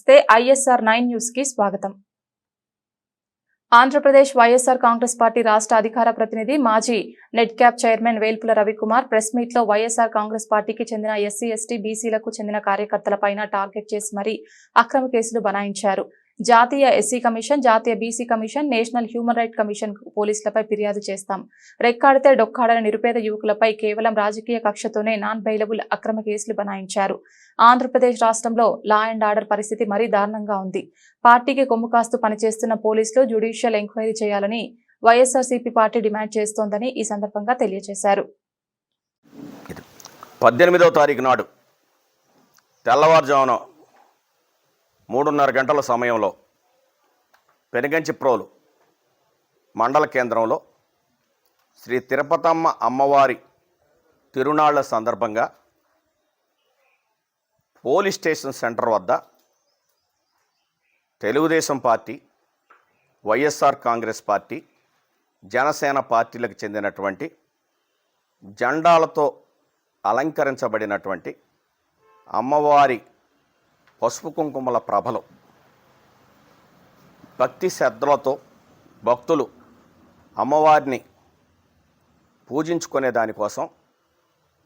నమస్తే. ISR nine న్యూస్కి స్వాగతం. ఆంధ్రప్రదేశ్ వైఎస్ఆర్ కాంగ్రెస్ పార్టీ రాష్ట్ర అధికార ప్రతినిధి మాజీ NEDCAP chairman Velpula Ravikumar press మీట్లో వైఎస్ఆర్ కాంగ్రెస్ పార్టీకి చెందిన ఎస్సీ ఎస్టీ బీసీలకు చెందిన కార్యకర్తలపైన టార్గెట్ చేసి మరీ అక్రమ కేసులు బనాయించారు. జాతీయ ఎస్సీ కమిషన్ జాతీయ BC commission national human right commission పోలీసులపై ఫిర్యాదు చేస్తాం. రెక్కాడితే డొక్కాడని నిరుపేద యువకులపై కేవలం రాజకీయ కక్షతోనే నాన్ బెయిలబుల్ అక్రమ కేసులు బనాయించారు. ఆంధ్రప్రదేశ్ రాష్ట్రంలో లా అండ్ ఆర్డర్ పరిస్థితి మరీ దారుణంగా ఉంది. పార్టీకి కొమ్ము కాస్తూ పనిచేస్తున్న పోలీసులు జ్యుడిషియల్ ఎంక్వైరీ చేయాలని వైఎస్ఆర్సీపీ పార్టీ డిమాండ్ చేస్తోందని ఈ సందర్భంగా తెలియజేశారు. పద్దెనిమిదవ తారీఖు నాడు తెల్లవారుజామున మూడున్నర గంటల సమయంలో పెనుగంచిప్రోలు మండల కేంద్రంలో శ్రీ తిరుపతమ్మ అమ్మవారి తిరునాళ్ళ సందర్భంగా పోలీస్ స్టేషన్ సెంటర్ వద్ద Telugu Desam party YSR congress party Janasena పార్టీలకు చెందినటువంటి జెండాలతో అలంకరించబడినటువంటి అమ్మవారి పసుపు కుంకుమల ప్రభలు భక్తి శ్రద్ధలతో భక్తులు అమ్మవారిని పూజించుకునే దానికోసం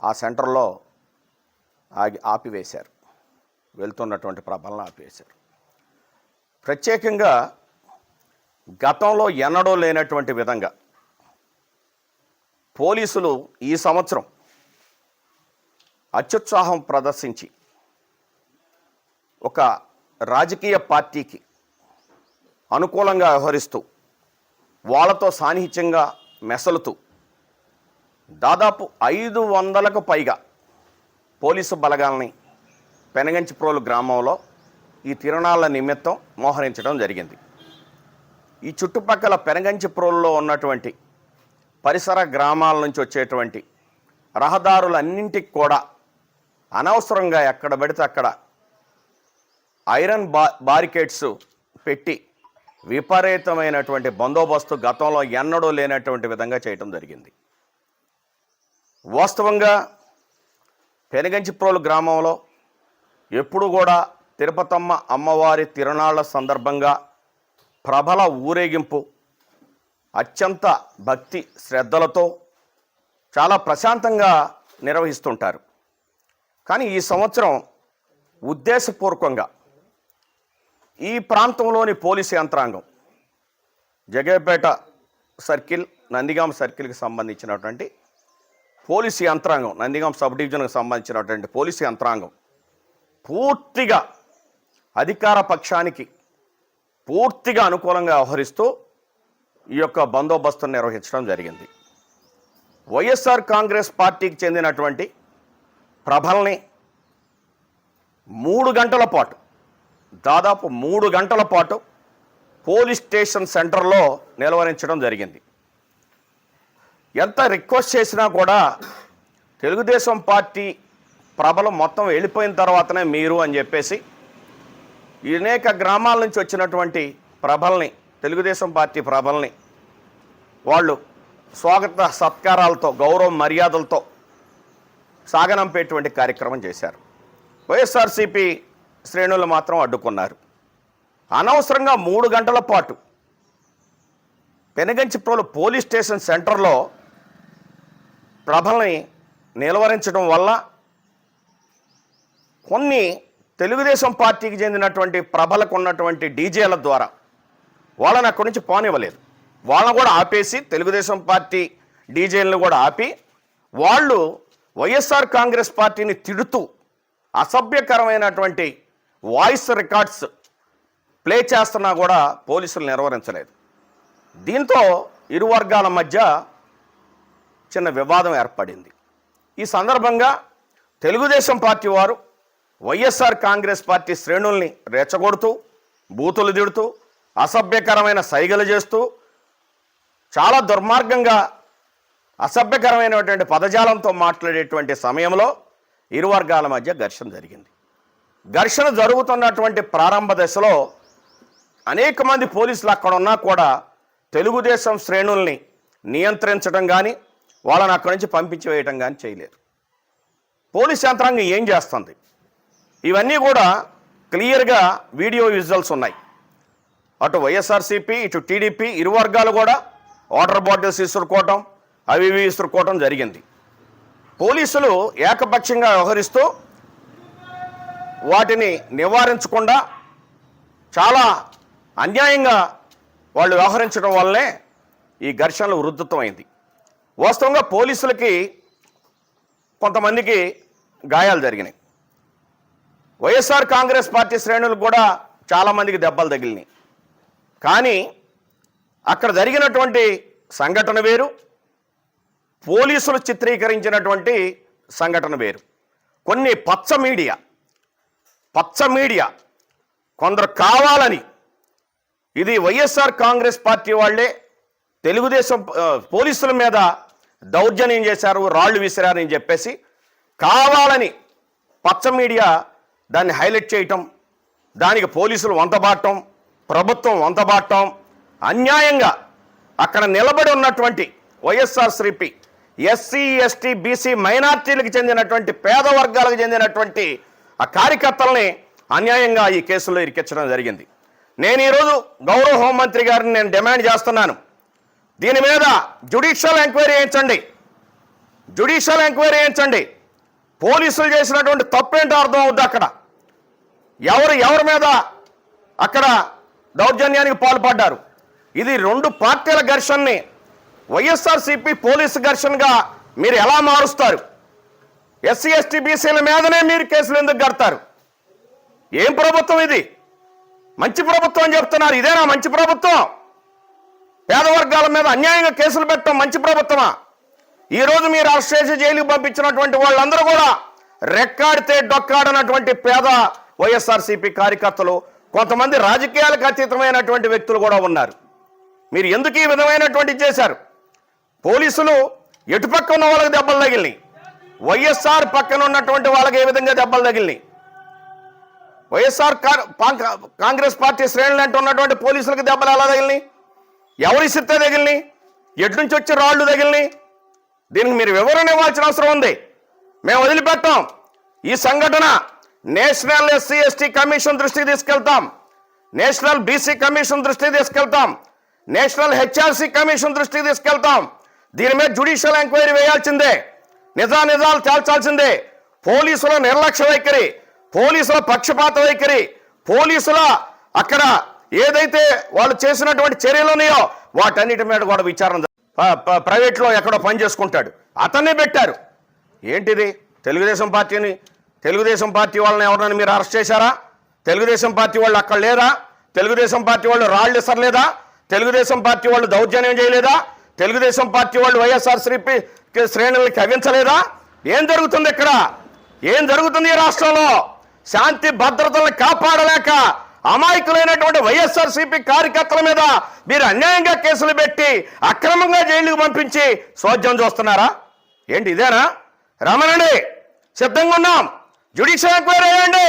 ఆ సెంటర్లో ఆగి ఆపివేశారు. వెళ్తున్నటువంటి ప్రభలను ఆపివేశారు. ప్రత్యేకంగా గతంలో ఎన్నడూ లేనటువంటి విధంగా పోలీసులు ఈ సంవత్సరం అత్యుత్సాహం ప్రదర్శించి ఒక రాజకీయ పార్టీకి అనుకూలంగా వ్యవహరిస్తూ వాళ్ళతో సాన్నిహిత్యంగా మెసలుతూ దాదాపు ఐదు వందలకు పైగా పోలీసు బలగాల్ని పెనగంచిప్రోలు గ్రామంలో ఈ తిరణాల నిమిత్తం మోహరించడం జరిగింది. ఈ చుట్టుపక్కల పెనగంచిప్రోలులో ఉన్నటువంటి పరిసర గ్రామాల నుంచి వచ్చేటువంటి రహదారులన్నింటికి కూడా అనవసరంగా ఎక్కడ పడితే అక్కడ ఐరన్ బా బారికేడ్స్ పెట్టి విపరీతమైనటువంటి బందోబస్తు గతంలో ఎన్నడూ లేనటువంటి విధంగా చేయటం జరిగింది. వాస్తవంగా పెనగంచిప్రోలు గ్రామంలో ఎప్పుడు కూడా తిరుపతమ్మ అమ్మవారి తిరునాళ్ళ సందర్భంగా ప్రబల ఊరేగింపు అత్యంత భక్తి శ్రద్ధలతో చాలా ప్రశాంతంగా నిర్వహిస్తుంటారు. కానీ ఈ సంవత్సరం ఉద్దేశపూర్వకంగా ఈ ప్రాంతంలోని పోలీసు యంత్రాంగం జగేపేట సర్కిల్ నందిగాం సర్కిల్కి సంబంధించినటువంటి పోలీసు యంత్రాంగం నందిగాం సబ్ డివిజన్కి సంబంధించినటువంటి పోలీసు యంత్రాంగం పూర్తిగా అధికార పక్షానికి పూర్తిగా అనుకూలంగా వ్యవహరిస్తూ ఈ యొక్క బందోబస్తును నిర్వహించడం జరిగింది. వైఎస్ఆర్ కాంగ్రెస్ పార్టీకి చెందినటువంటి ప్రభల్ని మూడు గంటల పాటు దాదాపు మూడు గంటల పాటు పోలీస్ స్టేషన్ సెంటర్లో నిలవరించడం జరిగింది. ఎంత రిక్వెస్ట్ చేసినా కూడా తెలుగుదేశం పార్టీ ప్రబలం మొత్తం వెళ్ళిపోయిన తర్వాతనే మీరు అని చెప్పేసి అనేక గ్రామాల నుంచి వచ్చినటువంటి ప్రభల్ని తెలుగుదేశం పార్టీ ప్రభల్ని వాళ్ళు స్వాగత సత్కారాలతో గౌరవ మర్యాదలతో సాగనంపేటువంటి కార్యక్రమం చేశారు. వైఎస్ఆర్సీపీ శ్రేణులు మాత్రం అడ్డుకున్నారు. అనవసరంగా మూడు గంటల పాటు పెనగంచిప్రోలు పోలీస్ స్టేషన్ సెంటర్లో ప్రభల్ని నిలవరించడం వల్ల కొన్ని తెలుగుదేశం పార్టీకి చెందినటువంటి ప్రభలకు ఉన్నటువంటి డీజేల ద్వారా వాళ్ళని అక్కడి నుంచి పోనివ్వలేదు. వాళ్ళని కూడా ఆపేసి తెలుగుదేశం పార్టీ డీజేలను కూడా ఆపి వాళ్ళు వైఎస్ఆర్ కాంగ్రెస్ పార్టీని తిడుతూ అసభ్యకరమైనటువంటి వాయిస్ రికార్డ్స్ ప్లే చేస్తున్నా కూడా పోలీసులు నిర్వహించలేదు. దీంతో ఇరు వర్గాల మధ్య చిన్న వివాదం ఏర్పడింది. ఈ సందర్భంగా తెలుగుదేశం పార్టీ వారు వైఎస్ఆర్ కాంగ్రెస్ పార్టీ శ్రేణుల్ని రెచ్చగొడుతూ బూతులు దిడుతూ అసభ్యకరమైన సైగలు చేస్తూ చాలా దుర్మార్గంగా అసభ్యకరమైనటువంటి పదజాలంతో మాట్లాడేటువంటి సమయంలో ఇరు వర్గాల మధ్య ఘర్షణ జరిగింది. ఘర్షణ జరుగుతున్నటువంటి ప్రారంభ దశలో అనేక మంది పోలీసులు అక్కడ ఉన్నా కూడా తెలుగుదేశం శ్రేణుల్ని నియంత్రించడం కానీ వాళ్ళని అక్కడి నుంచి పంపించి వేయటం కానీ చేయలేదు. పోలీస్ యంత్రాంగం ఏం చేస్తుంది? ఇవన్నీ కూడా క్లియర్గా వీడియో విజువల్స్ ఉన్నాయి. అటు వైఎస్ఆర్సీపీ ఇటు టీడీపీ ఇరు వర్గాలు కూడా వాటర్ బాటిల్స్ ఇసురుకోవటం అవి ఇవి ఇసురుకోవటం జరిగింది. పోలీసులు ఏకపక్షంగా వ్యవహరిస్తూ వాటిని నివారించకుండా చాలా అన్యాయంగా వాళ్ళు వ్యవహరించడం వల్లనే ఈ ఘర్షణలు వృద్ధుత్వమైంది. వాస్తవంగా పోలీసులకి కొంతమందికి గాయాలు జరిగినాయి. వైఎస్ఆర్ కాంగ్రెస్ పార్టీ శ్రేణులకు కూడా చాలామందికి దెబ్బలు తగిలినాయి. కానీ అక్కడ జరిగినటువంటి సంఘటన వేరు పోలీసులు చిత్రీకరించినటువంటి సంఘటన వేరు. కొన్ని పచ్చ మీడియా పచ్చ మీడియా. కొందరు కావాలని. ఇది వైఎస్ఆర్ కాంగ్రెస్ పార్టీ వాళ్ళే తెలుగుదేశం పోలీసుల మీద దౌర్జన్యం చేశారు రాళ్ళు విసిరారని చెప్పేసి కావాలని పచ్చ మీడియా దాన్ని హైలైట్ చేయటం దానికి పోలీసులు వంతబాటం ప్రభుత్వం వంతబాటం అన్యాయంగా అక్కడ నిలబడి ఉన్నటువంటి వైఎస్ఆర్ శ్రీపి ఎస్సీ ఎస్టీ బీసీ మైనార్టీలకు చెందినటువంటి పేద వర్గాలకు చెందినటువంటి ఆ కార్యకర్తల్ని అన్యాయంగా ఈ కేసులో ఇరికించడం జరిగింది. నేను ఈరోజు గౌరవ హోంమంత్రి గారిని నేను డిమాండ్ చేస్తున్నాను. దీని మీద జ్యుడిషియల్ ఎంక్వైరీ చేయించండి. జ్యుడిషియల్ ఎంక్వైరీ చేయించండి. పోలీసులు చేసినటువంటి తప్పేంటో అర్థం అవుద్ది అక్కడ. ఎవరు ఎవరి మీద అక్కడ దౌర్జన్యానికి పాల్పడ్డారు? ఇది రెండు పార్టీల ఘర్షణని వైఎస్ఆర్సీపీ పోలీసు ఘర్షణగా మీరు ఎలా మారుస్తారు? ఎస్సీ ఎస్టీ బీసీల మీదనే మీరు కేసులు ఎందుకు కడతారు? ఏం ప్రభుత్వం ఇది? మంచి ప్రభుత్వం అని చెప్తున్నారు. ఇదేనా మంచి ప్రభుత్వం? పేద వర్గాల మీద అన్యాయంగా కేసులు పెట్టడం మంచి ప్రభుత్వమా? ఈ రోజు మీరు అరెస్ట్ చేసి జైలుకి పంపించినటువంటి వాళ్ళందరూ కూడా రెక్కాడితే డొక్కాడనటువంటి పేద వైఎస్ఆర్సీపీ కార్యకర్తలు కొంతమంది రాజకీయాలకు అతీతమైనటువంటి వ్యక్తులు కూడా ఉన్నారు. మీరు ఎందుకు ఈ విధమైనటువంటి చేశారు? పోలీసులు ఎటుపక్క ఉన్న వాళ్ళకి దెబ్బలు తగిలినాయి. వైఎస్ఆర్ పక్కన ఉన్నటువంటి వాళ్ళకి ఏ విధంగా దెబ్బలు తగిలినాయి? వైఎస్ఆర్ కాంగ్రెస్ పార్టీ శ్రేణులు అంటూ ఉన్నటువంటి పోలీసులకు దెబ్బలు ఎలా తగిలినాయి? ఎవరి సిత్తే తగిలినాయి? ఎటు నుంచి వచ్చి రాళ్ళు తగిలినాయి? దీనికి మీరు వివరణ ఇవ్వాల్సిన అవసరం ఉంది. మేము వదిలిపెట్టాం. ఈ సంఘటన నేషనల్ ఎస్సీ ఎస్టీ కమిషన్ దృష్టికి తీసుకెళ్తాం. నేషనల్ బీసీ కమిషన్ దృష్టికి తీసుకెళ్తాం. నేషనల్ హెచ్ఆర్సీ కమిషన్ దృష్టికి తీసుకెళ్తాం. దీని మీద జుడిషియల్ ఎంక్వైరీ వేయాల్సిందే. నిజా నిజాలు తేల్చాల్సిందే. పోలీసుల నిర్లక్ష్య వైఖరి పోలీసుల పక్షపాత వైఖరి పోలీసుల అక్కడ ఏదైతే వాళ్ళు చేసినటువంటి చర్యలు ఉన్నాయో వాటన్నిటి మీద కూడా విచారణ ప్రైవేట్లో ఎక్కడో పని చేసుకుంటాడు. అతన్నే పెట్టారు. ఏంటిది? తెలుగుదేశం పార్టీని తెలుగుదేశం పార్టీ వాళ్ళని ఎవరినైనా మీరు అరెస్ట్ చేశారా? తెలుగుదేశం పార్టీ వాళ్ళు అక్కడ లేరా? తెలుగుదేశం పార్టీ వాళ్ళు రాళ్ళు ఇసరలేదా తెలుగుదేశం పార్టీ వాళ్ళు దౌర్జన్యం చేయలేదా? తెలుగుదేశం పార్టీ వాళ్ళు వైఎస్ఆర్ శ్రీపి శ్రేణుల్ని కవించలేదా ఏం జరుగుతుంది ఇక్కడ? ఏం జరుగుతుంది ఈ రాష్ట్రంలో? శాంతి భద్రతలను కాపాడలేక అమాయకులైనటువంటి వైఎస్ఆర్ సిపి కార్యకర్తల మీద మీరు అన్యాయంగా కేసులు పెట్టి అక్రమంగా జైలుకు పంపించి సోద్యం చూస్తున్నారా? ఏంటి ఇదేనా? రమణండి సిద్ధంగా ఉన్నాం. జ్యుడిషియల్ ఎంక్వైరీ వేయండి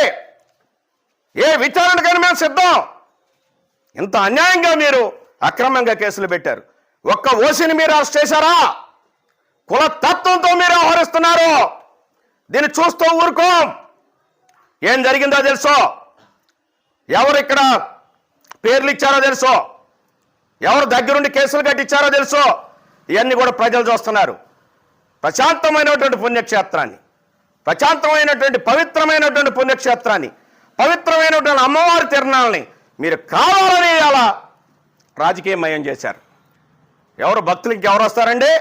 ఏ విచారణకైనా మేము సిద్ధం. ఇంత అన్యాయంగా మీరు అక్రమంగా కేసులు పెట్టారు. ఒక్క ఓసిని మీరు అరెస్ట్ చేశారా? కుల తత్వంతో మీరు వ్యవహరిస్తున్నారు. దీన్ని చూస్తూ ఊరుకోం. ఏం జరిగిందో తెలుసో? ఎవరు ఇక్కడ పేర్లు ఇచ్చారో తెలుసో? ఎవరు దగ్గరుండి కేసులు కట్టించారో తెలుసో? ఇవన్నీ కూడా ప్రజలు చూస్తున్నారు. ప్రశాంతమైనటువంటి పుణ్యక్షేత్రాన్ని ప్రశాంతమైనటువంటి పవిత్రమైనటువంటి పుణ్యక్షేత్రాన్ని పవిత్రమైనటువంటి అమ్మవారి తిరణాలని మీరు కావాలని అలా రాజకీయమయం చేశారు. ఎవరు భక్తులు ఎవరు వస్తారండి?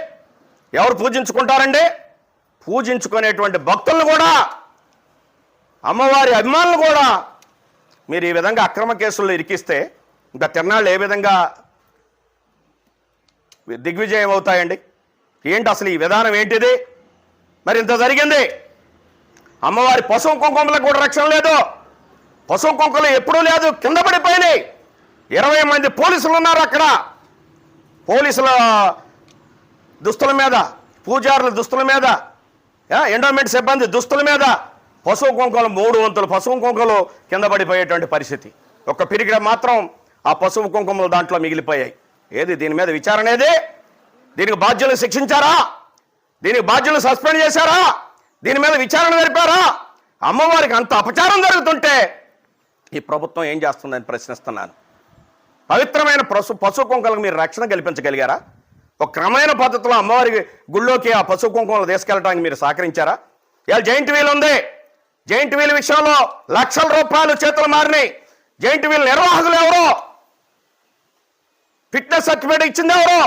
ఎవరు పూజించుకుంటారండి? పూజించుకునేటువంటి భక్తులను కూడా అమ్మవారి అభిమానులు కూడా మీరు ఈ విధంగా అక్రమ కేసుల్లో ఇరికిస్తే ఇంకా తిరణాళ్ళు ఏ విధంగా దిగ్విజయం అవుతాయండి? ఏంటి అసలు ఈ విధానం ఏంటిది? మరి ఇంత జరిగింది. అమ్మవారి పశువు కుంకుమలకు కూడా రక్షణ లేదు. పశువు కుంకుమలు ఎప్పుడూ లేదు కింద పడిపోయినాయి. ఇరవై మంది పోలీసులు ఉన్నారు అక్కడ. పోలీసుల దుస్తుల మీద పూజారుల దుస్తుల మీద ఎండోమెంట్ సిబ్బంది దుస్తుల మీద పశువు కుంకలు మూడు వంతులు పశువు కుంకుమలు కింద పడిపోయేటువంటి పరిస్థితి. ఒక్క పిరిగిడ మాత్రం ఆ పశువు కుంకుమలు దాంట్లో మిగిలిపోయాయి. ఏది దీని మీద విచారణ ఏది? దీనికి బాధ్యులను శిక్షించారా? దీనికి బాధ్యులను సస్పెండ్ చేశారా? దీని మీద విచారణ జరిపారా? అమ్మవారికి అంత అపచారం జరుగుతుంటే ఈ ప్రభుత్వం ఏం చేస్తుందని ప్రశ్నిస్తున్నాను. పవిత్రమైన పశు పశు కుంకులకు మీరు రక్షణ కల్పించగలిగారా? ఒక క్రమమైన పద్ధతిలో అమ్మవారి గుళ్ళోకి ఆ పశు కుంకుమలు తీసుకెళ్ళడానికి మీరు సహకరించారా? ఇవాళ జైంట్ వీల్ ఉంది. జైంట్ వీల్ విషయంలో లక్షల రూపాయలు చేతులు మారినాయి. జైంట్ వీల్ నిర్వాహకులు ఎవరో? ఫిట్నెస్ సర్టిఫికేట్ ఇచ్చింది ఎవరో?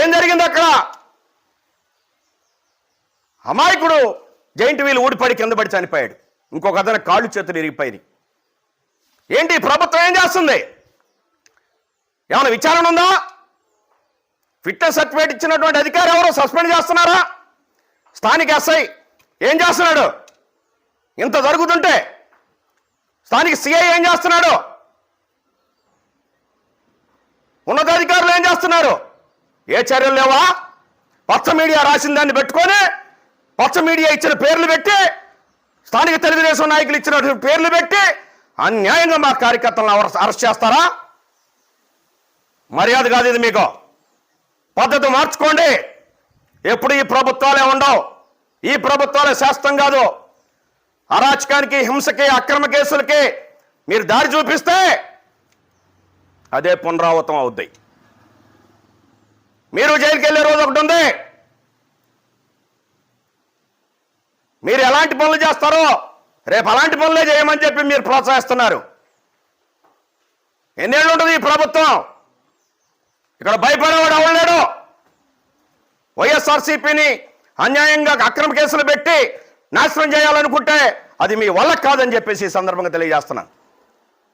ఏం జరిగింది అక్కడ? అమాయకుడు జైంట్ వీల్ ఊడిపడి కింద పడి చనిపోయాడు. ఇంకొక అతను కాళ్ళు చేతులు ఇరిగిపోయినాయి. ఏంటి ప్రభుత్వం ఏం చేస్తుంది? ఏమైనా విచారణ ఉందా? ఫిట్నెస్ సర్టిఫికేట్ ఇచ్చినటువంటి అధికారి ఎవరో? సస్పెండ్ చేస్తున్నారా? స్థానిక ఎస్ఐ ఏం చేస్తున్నాడు? ఇంత జరుగుతుంటే స్థానిక సిఐ ఏం చేస్తున్నాడు? ఉన్నతాధికారులు ఏం చేస్తున్నారు? ఏ చర్యలు లేవా? పచ్చ మీడియా రాసిన దాన్ని పెట్టుకొని పచ్చ మీడియా ఇచ్చిన పేర్లు పెట్టి స్థానిక తెలుగుదేశం నాయకులు ఇచ్చిన పేర్లు పెట్టి అన్యాయంగా మా కార్యకర్తలను అరెస్ట్- అరెస్ట్ చేస్తారా? మర్యాద కాదు ఇది మీకు. పద్ధతి మార్చుకోండి. ఎప్పుడు ఈ ప్రభుత్వాలే ఉండవు. ఈ ప్రభుత్వాలే శాస్త్రం కాదు. అరాచకానికి హింసకి అక్రమ కేసులకి మీరు దారి చూపిస్తే అదే పునరావృతం అవుద్ది. మీరు జైలుకి వెళ్ళే రోజు ఒకటి ఉంది. మీరు ఎలాంటి పనులు చేస్తారో రేపు అలాంటి పనులే చేయమని చెప్పి మీరు ప్రోత్సహిస్తున్నారు. ఎన్నేళ్ళు ఉంటుంది ఈ ప్రభుత్వం? ఇక్కడ భయపడేవాడు ఎవడలేడు వైఎస్ఆర్సీపీని అన్యాయంగా అక్రమ కేసులు పెట్టి నాశనం చేయాలనుకుంటే అది మీ వల్ల కాదని చెప్పేసి ఈ సందర్భంగా తెలియజేస్తున్నాను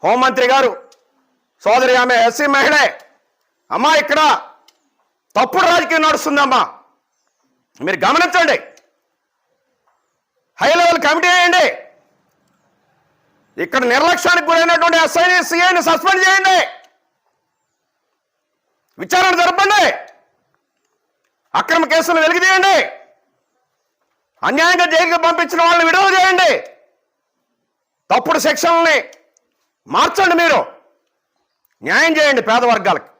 హోంమంత్రి గారు సోదరి ఆమె ఎస్సీ మహిళే. అమ్మా ఇక్కడ తప్పుడు రాజకీయం నడుస్తుందమ్మా. మీరు గమనించండి. హై లెవెల్ కమిటీ వేయండి. ఇక్కడ నిర్లక్ష్యానికి గురైనటువంటి ఎస్ఐని సిఐని సస్పెండ్ చేయండి. విచారణ జరపండి. అక్రమ కేసులు వెలికితీయండి అన్యాయంగా జైలుకి పంపించిన వాళ్ళని విడుదల చేయండి. తప్పుడు సెక్షన్లని మార్చండి మీరు. న్యాయం చేయండి పేద వర్గాలకి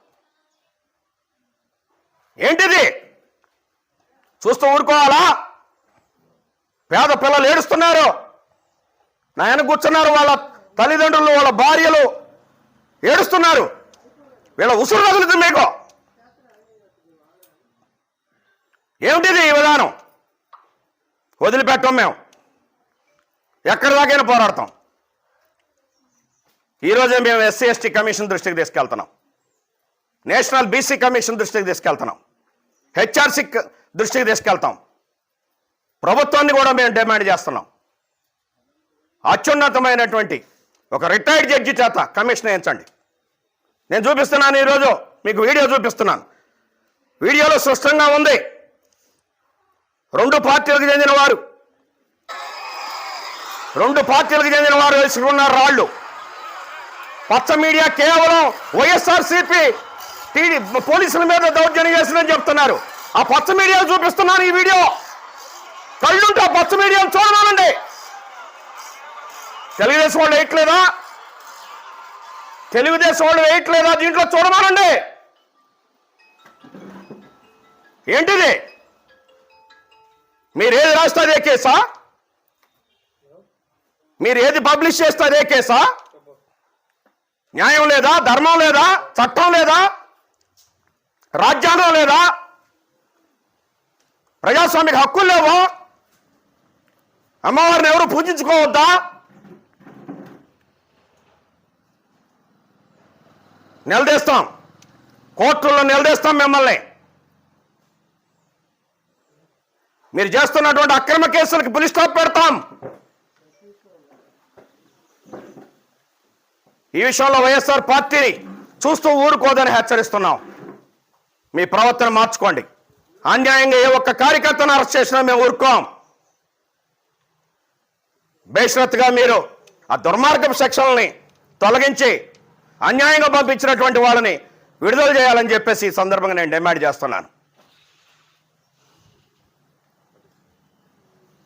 ఏంటిది? చూస్తూ ఊరుకోవాలా? పేద పిల్లలు ఏడుస్తున్నారు. నాయన కూర్చున్నారు వాళ్ళ తల్లిదండ్రులు వాళ్ళ భార్యలు. ఏడుస్తున్నారు. వీళ్ళ ఉసురు తగులుతుంది మీకు. ఏమిటిది ఈ విధానం? వదిలిపెట్టాం మేము. ఎక్కడి దాకైనా పోరాడతాం. ఈరోజే మేము ఎస్సీ ఎస్టీ కమిషన్ దృష్టికి తీసుకెళ్తున్నాం. నేషనల్ బీసీ కమిషన్ దృష్టికి తీసుకెళ్తున్నాం. హెచ్ఆర్సీ దృష్టికి తీసుకెళ్తాం. ప్రభుత్వాన్ని కూడా మేము డిమాండ్ చేస్తున్నాం. అత్యున్నతమైనటువంటి ఒక రిటైర్డ్ జడ్జి చేత కమిషన్ వేయించండి. నేను చూపిస్తున్నాను ఈరోజు మీకు వీడియో చూపిస్తున్నాను. వీడియోలో స్పష్టంగా ఉంది రెండు పార్టీలకు చెందిన వారు రెండు పార్టీలకు చెందిన వారు వేసుకున్నారు రాళ్ళు. పచ్చ మీడియా కేవలం వైఎస్ఆర్సీపీ టీడీ పోలీసుల మీద దౌర్జన్యం చేసిందని చెప్తున్నారు. ఆ పచ్చ మీడియా చూపిస్తున్నాను ఈ వీడియో. కళ్ళుంటే ఆ పచ్చ మీడియాను చూడనండి తెలుగుదేశం వాళ్ళు వేయట్లేదా? తెలుగుదేశం వాళ్ళు వేయట్లేదా? దీంట్లో చూడమానండి. ఏంటిది? మీరు ఏది రాస్తే కేసా? మీరు ఏది పబ్లిష్ చేస్తే అదే కేసా? న్యాయం లేదా? ధర్మం లేదా? చట్టం లేదా? రాజ్యాంగం లేదా? ప్రజాస్వామిక హక్కులు లేవో? అమ్మవారిని ఎవరు పూజించుకోవద్దా? నిలదీస్తాం. కోర్టుల్లో నిలదీస్తాం మిమ్మల్ని. మీరు చేస్తున్నటువంటి అక్రమ కేసులకు పులి స్టాప్ పెడతాం. ఈ విషయంలో వైఎస్ఆర్ పార్టీని చూస్తూ ఊరుకోదని హెచ్చరిస్తున్నాం. మీ ప్రవర్తన మార్చుకోండి. అన్యాయంగా ఏ ఒక్క కార్యకర్తను అరెస్ట్ చేసినా మేము ఊరుకోం. బేషరత్గా మీరు ఆ దుర్మార్గపు సెక్షన్లని తొలగించి అన్యాయంగా పంపించినటువంటి వాళ్ళని విడుదల చేయాలని చెప్పేసి ఈ సందర్భంగా నేను డిమాండ్ చేస్తున్నాను.